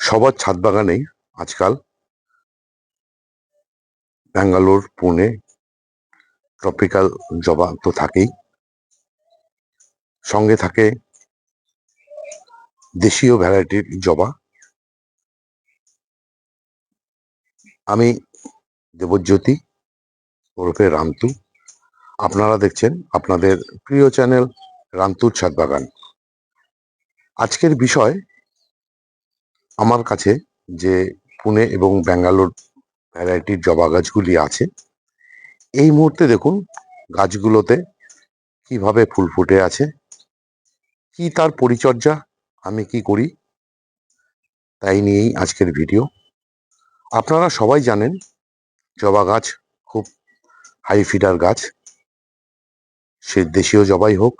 সবার ছাদ বাগানেই আজকাল ব্যাঙ্গালোর, পুনে ট্রপিক্যাল জবা তো থাকেই। সঙ্গে থাকে দেশীয় ভ্যারাইটির জবা। আমি দেবজ্যোতি ওরফে রান্তু আপনারা দেখছেন আপনাদের প্রিয় চ্যানেল রান্তুর ছাদ বাগান। আজকের বিষয় আমার কাছে যে পুনে এবং ব্যাঙ্গালোর ভ্যারাইটির জবা গাছগুলি আছে, এই মুহূর্তে দেখুন গাছগুলোতে কীভাবে ফুল ফুটে আছে, কি তার পরিচর্যা, আমি কি করি, তাই নিয়েই আজকের ভিডিও আপনারা সবাই জানেন জবা গাছ খুব হাই ফিডার গাছ। সে দেশীয় জবাই হোক,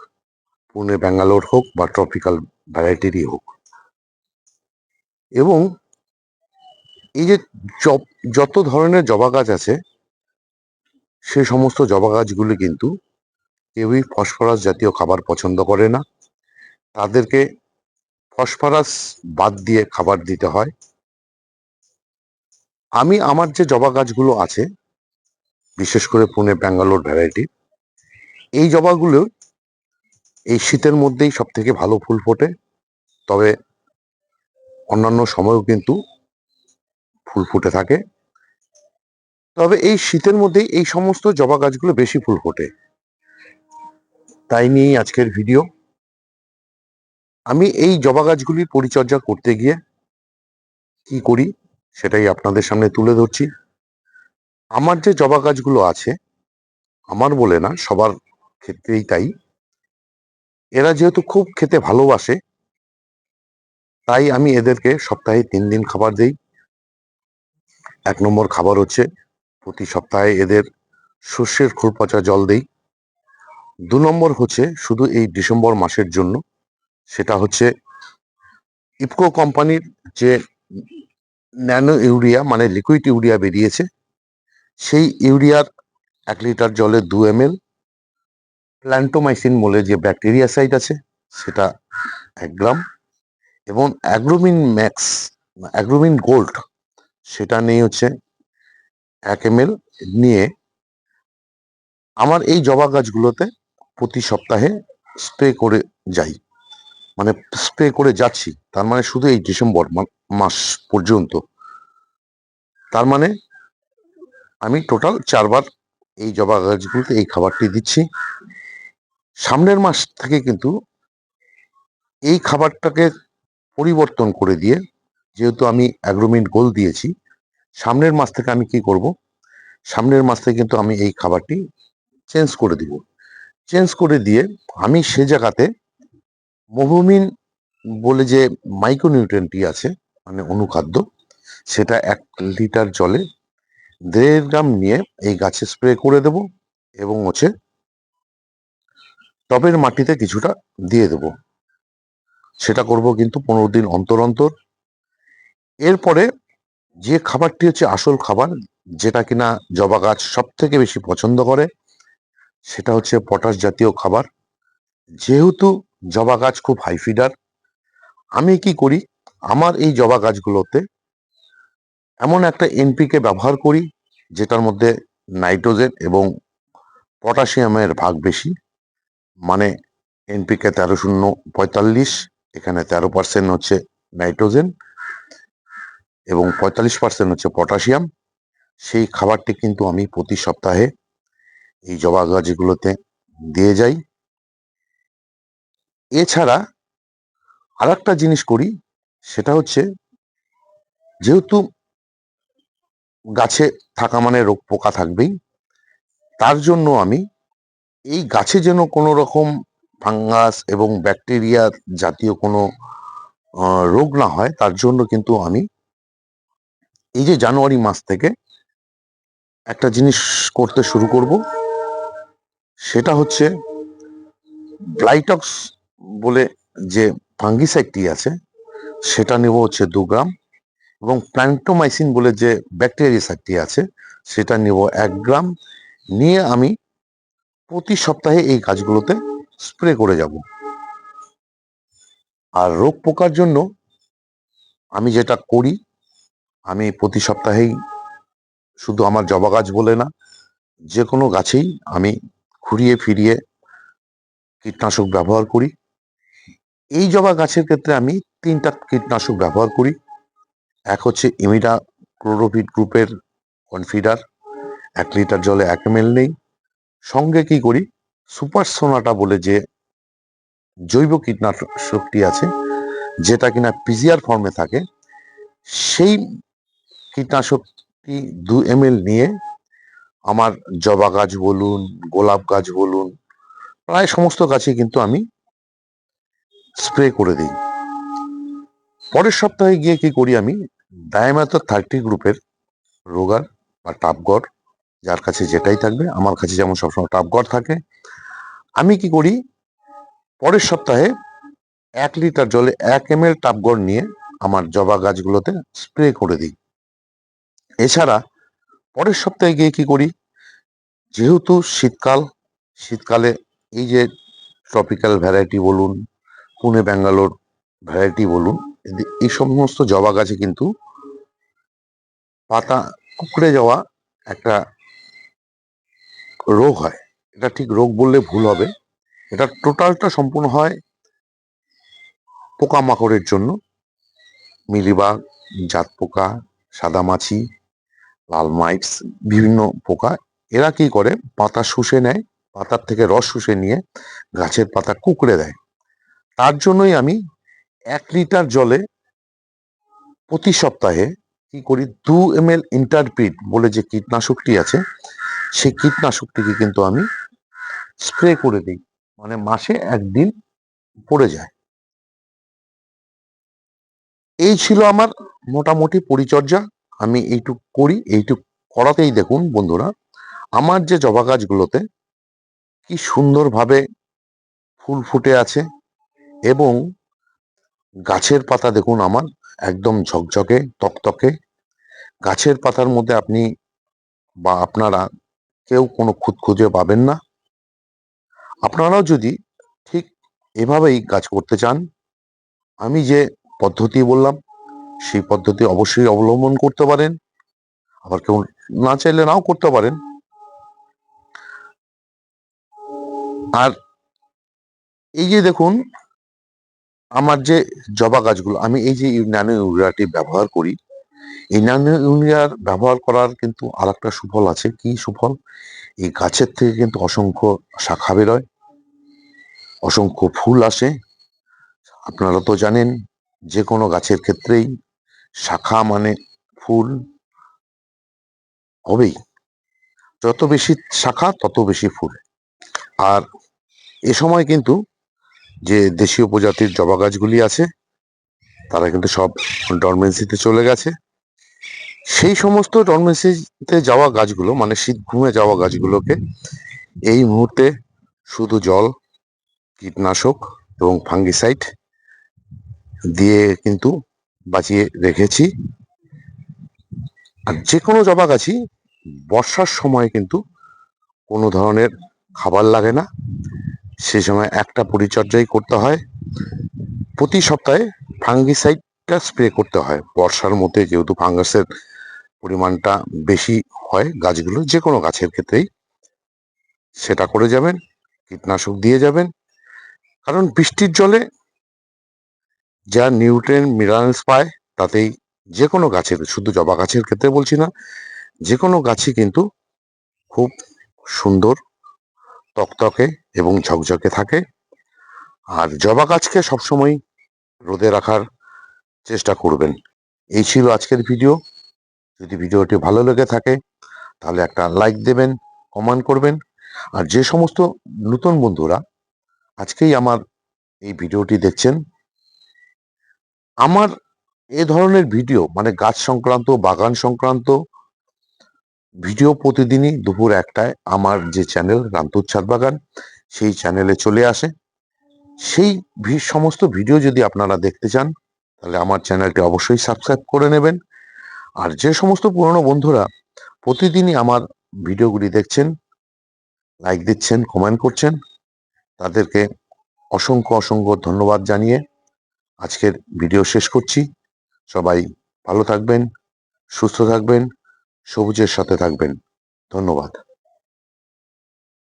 পুনে ব্যাঙ্গালোর হোক বা ট্রপিক্যাল ভ্যারাইটিরই হোক। এবং এই যে যত ধরনের জবা গাছ আছে, সে সমস্ত জবা গাছগুলি কিন্তু কেউই ফসফরাস জাতীয় খাবার পছন্দ করে না। তাদেরকে ফসফরাস বাদ দিয়ে খাবার দিতে হয়। আমি, আমার যে জবা গাছগুলো আছে, বিশেষ করে পুনে ব্যাঙ্গালোর ভ্যারাইটি, এই জবাগুলো এই শীতের মধ্যেই সব থেকে ভালো ফুল ফোটে। তবে অন্যান্য সময়ও কিন্তু ফুল ফুটে থাকে। তবে এই শীতের মধ্যেই এই সমস্ত জবা গাছগুলো বেশি ফুল ফোটে। তাই নিয়েই আজকের ভিডিও। আমি এই জবা গাছগুলির পরিচর্যা করতে গিয়ে কি করি সেটাই আপনাদের সামনে তুলে ধরছি। আমার যে জবা গাছগুলো আছে, আমার বলে না, সবার ক্ষেত্রেই তাই। এরা যেহেতু খুব খেতে ভালোবাসে তাই আমি এদেরকে সপ্তাহে তিন দিন খাবার দেই। এক নম্বর খাবার হচ্ছে প্রতি সপ্তাহে এদের শস্যের খোল পচা জল দেই। দু নম্বর হচ্ছে শুধু এই ডিসেম্বর মাসের জন্য, সেটা হচ্ছে ইফকো কোম্পানির যে ন্যানো ইউরিয়া মানে লিকুইড ইউরিয়া বেরিয়েছে, সেই ইউরিয়ার এক লিটার জলে দু এম এল প্ল্যান্টোমাইসিন বলে যে ব্যাকটেরিয়া সাইড আছে, সেটা এক গ্রাম। এবং অ্যাগ্রোমিন ম্যাক্স, অ্যাগ্রোমিন গোল্ড, সেটা নিয়ে হচ্ছে এক এম নিয়ে আমার এই জবা গাছগুলোতে প্রতি সপ্তাহে স্প্রে করে যাই। মানে স্প্রে করে যাচ্ছি। তার মানে শুধু এই ডিসেম্বর মাস পর্যন্ত। তার মানে আমি টোটাল চারবার এই জবা গাছগুলোতে এই খাবারটি দিচ্ছি। সামনের মাস থেকে কিন্তু এই খাবারটাকে পরিবর্তন করে দিয়ে যেহেতু আমি অ্যাগ্রোমিন গোল দিয়েছি, সামনের মাস থেকে আমি কি করব? সামনের মাস থেকে কিন্তু আমি এই খাবারটি চেঞ্জ করে দিব। চেঞ্জ করে দিয়ে আমি সে জায়গাতে মোভোমিন বলে যে মাইক্রোনিউট্রেন্টটি আছে মানে অনুখাদ্য, সেটা এক লিটার জলে দেড় গ্রাম নিয়ে এই গাছে স্প্রে করে দেব এবং হচ্ছে টবের মাটিতে কিছুটা দিয়ে দেব। সেটা করব কিন্তু পনেরো দিন অন্তর অন্তর। এরপরে যে খাবারটি হচ্ছে আসল খাবার, যেটা কিনা জবা গাছ সব থেকে বেশি পছন্দ করে, সেটা হচ্ছে পটাশ জাতীয় খাবার। যেহেতু জবা গাছ খুব হাই ফিডার আমি কি করি, আমার এই জবা গাছগুলোতে এমন একটা এনপিকে ব্যবহার করি, যেটার মধ্যে নাইট্রোজেন এবং পটাশিয়ামের ভাগ বেশি মানে এনপিকে তেরো শূন্য পঁয়তাল্লিশ এখানে তেরো পার্সেন্ট হচ্ছে নাইট্রোজেন এবং পঁয়তাল্লিশ পার্সেন্ট হচ্ছে পটাশিয়াম। সেই খাবারটি কিন্তু আমি প্রতি সপ্তাহে এই জবা গাছগুলোতে দিয়ে যাই। এছাড়া আর একটা জিনিস করি, সেটা হচ্ছে যেহেতু গাছে থাকা মানে রোগ পোকা থাকবেই, তার জন্য আমি এই গাছে যেন কোনো রকম ফাঙ্গাস এবং ব্যাকটেরিয়া জাতীয় কোনো রোগ না হয়, তার জন্য কিন্তু আমি এই যে জানুয়ারি মাস থেকে একটা জিনিস করতে শুরু করব। সেটা হচ্ছে ব্লাইটক্স বলে যে ফাঙ্গিসাইডটি আছে, সেটা নেব হচ্ছে দু গ্রাম এবং প্ল্যান্টোমাইসিন বলে যে ব্যাকটেরিয়াসাইডটি আছে, সেটা নেব এক গ্রাম। নিয়ে আমি প্রতি সপ্তাহে এই গাছগুলোতে স্প্রে করে যাব। আর রোগ পোকার জন্য আমি যেটা করি, আমি প্রতি সপ্তাহেই শুধু আমার জবা গাছ বলে না যে কোনো গাছেই আমি ঘুরিয়ে ফিরিয়ে কীটনাশক ব্যবহার করি। এই জবা গাছের ক্ষেত্রে আমি তিনটা কীটনাশক ব্যবহার করি। এক হচ্ছে ইমিডা ক্লোরোফিট গ্রুপের কনফিডার, এক লিটার জলে এক এম নেই। সঙ্গে কি করি সুপার সোনাটা বলে যে জৈব কীটনাশকটি আছে, যেটা কিনা পিজিআর ফর্মে থাকে, সেই কীটনাশকটি দু এম নিয়ে আমার জবা গাছ বলুন, গোলাপ গাছ বলুন, প্রায় সমস্ত গাছে কিন্তু আমি স্প্রে করে দিই। পরের সপ্তাহে গিয়ে কি করি আমি ডায়ামাতো থার্টি গ্রুপের রোগার বা টাপগড় যার কাছে যেটাই থাকবে, আমার কাছে যেমন সবসময় টাপগড় থাকে আমি কি করি? পরের সপ্তাহে এক লিটার জলে এক এম এল টাপগড় নিয়ে আমার জবা গাছগুলোতে স্প্রে করে দিই। এছাড়া পরের সপ্তাহে গিয়ে কি করি? যেহেতু শীতকাল, শীতকালে এই যে ট্রপিক্যাল ভ্যারাইটি বলুন, পুনে, ব্যাঙ্গালোর ভ্যারাইটি বলুন এই সমস্ত জবা গাছে কিন্তু পাতা কুকড়ে যাওয়া একটা রোগ হয়। এটা ঠিক রোগ বললে ভুল হবে। এটা টোটালটা সম্পূর্ণ হয় পোকামাকড়ের জন্য। মিলিবাগ জাত পোকা সাদামাছি, লাল মাইটস, বিভিন্ন পোকা, এরা কি করে? পাতা শুষে নেয়, পাতার থেকে রস শুষে নিয়ে গাছের পাতা কুকড়ে দেয়। তার জন্যই আমি এক লিটার জলে প্রতি সপ্তাহে কি করি? দু এম এল ইন্টারপিট বলে যে কীটনাশকটি আছে সেই কীটনাশকটিকে কিন্তু আমি স্প্রে করে দিই। মানে মাসে একদিন পড়ে যায়। এই ছিল আমার মোটামুটি পরিচর্যা। আমি এইটুক করি, এইটুক করাতেই দেখুন বন্ধুরা, আমার যে জবা গাছগুলোতে কি সুন্দরভাবে ফুল ফুটে আছে এবং গাছের পাতা দেখুন আমার একদম ঝকঝকে, তকতকে। গাছের পাতার মধ্যে আপনি বা আপনারা কেউ কোনো খুঁত খুঁজে পাবেন না। আপনারাও যদি ঠিক এভাবেই কাজ করতে চান, আমি যে পদ্ধতি বললাম, সেই পদ্ধতি অবশ্যই অবলম্বন করতে পারেন। আবার কেউ না চাইলে নাও করতে পারেন। আর এই যে দেখুন, আমার যে জবা গাছগুলো, আমি এই যে ন্যানো ইউরিয়াটি ব্যবহার করি এই ইউরিয়ার ব্যবহার করার কিন্তু আর একটা সুফল আছে। কি সুফল? এই গাছের থেকে কিন্তু অসংখ্য শাখা বেরোয়, অসংখ্য ফুল আসে। আপনারা তো জানেন যে কোনো গাছের ক্ষেত্রেই শাখা মানে ফুল হবেই। যত বেশি শাখা, তত বেশি ফুল। আর এ সময় কিন্তু যে দেশীয় প্রজাতির জবা গাছগুলি আছে, তারা কিন্তু সব ডরমেন্সিতে চলে গেছে। সেই সমস্ত ডরমেন্সিতে যাওয়া গাছগুলো মানে শীত ঘুমে যাওয়া গাছগুলোকে এই মুহূর্তে শুধু জল, কীটনাশক এবং ফাঙ্গিসাইড দিয়ে কিন্তু বাঁচিয়ে রেখেছি। আর যে কোনো জবা গাছই বর্ষার সময় কিন্তু কোনো ধরনের খাবার লাগে না। সে সময় একটা পরিচর্যাই করতে হয়। প্রতি সপ্তাহে ফাঙ্গিসাইডটা স্প্রে করতে হয়। বর্ষার মধ্যে যেহেতু ফাঙ্গাসের পরিমাণটা বেশি হয় গাছগুলো যে কোনো গাছের ক্ষেত্রেই। সেটা করে যাবেন, কীটনাশক দিয়ে যাবেন। কারণ বৃষ্টির জলে যা নিউট্রেন, মিনারেলস পায়, তাতেই যে কোনো গাছের, শুধু জবা গাছের ক্ষেত্রে বলছি না যে কোনো গাছই কিন্তু খুব সুন্দর তকতকে এবং ঝকঝকে থাকে। আর জবা গাছকে সবসময় রোদে রাখার চেষ্টা করবেন। এই ছিল আজকের ভিডিও। যদি ভিডিওটি ভালো লেগে থাকে, তাহলে একটা লাইক দেবেন কমেন্ট করবেন। আর যে সমস্ত নতুন বন্ধুরা আজকেই আমার এই ভিডিওটি দেখছেন, আমার এ ধরনের ভিডিও মানে গাছ সংক্রান্ত, বাগান সংক্রান্ত ভিডিও প্রতিদিনই দুপুর একটায় আমার যে চ্যানেল রামতুর ছাদ বাগান, সেই চ্যানেলে চলে আসে। সেই সমস্ত ভিডিও যদি আপনারা দেখতে চান, তাহলে আমার চ্যানেলটি অবশ্যই সাবস্ক্রাইব করে নেবেন। আর যে সমস্ত পুরনো বন্ধুরা প্রতিদিনই আমার ভিডিওগুলি দেখছেন লাইক দিচ্ছেন কমেন্ট করছেন, তাদেরকে অসংখ্য অসংখ্য ধন্যবাদ জানিয়ে আজকের ভিডিও শেষ করছি। সবাই ভালো থাকবেন, সুস্থ থাকবেন, সবুজের সাথে থাকবেন। ধন্যবাদ।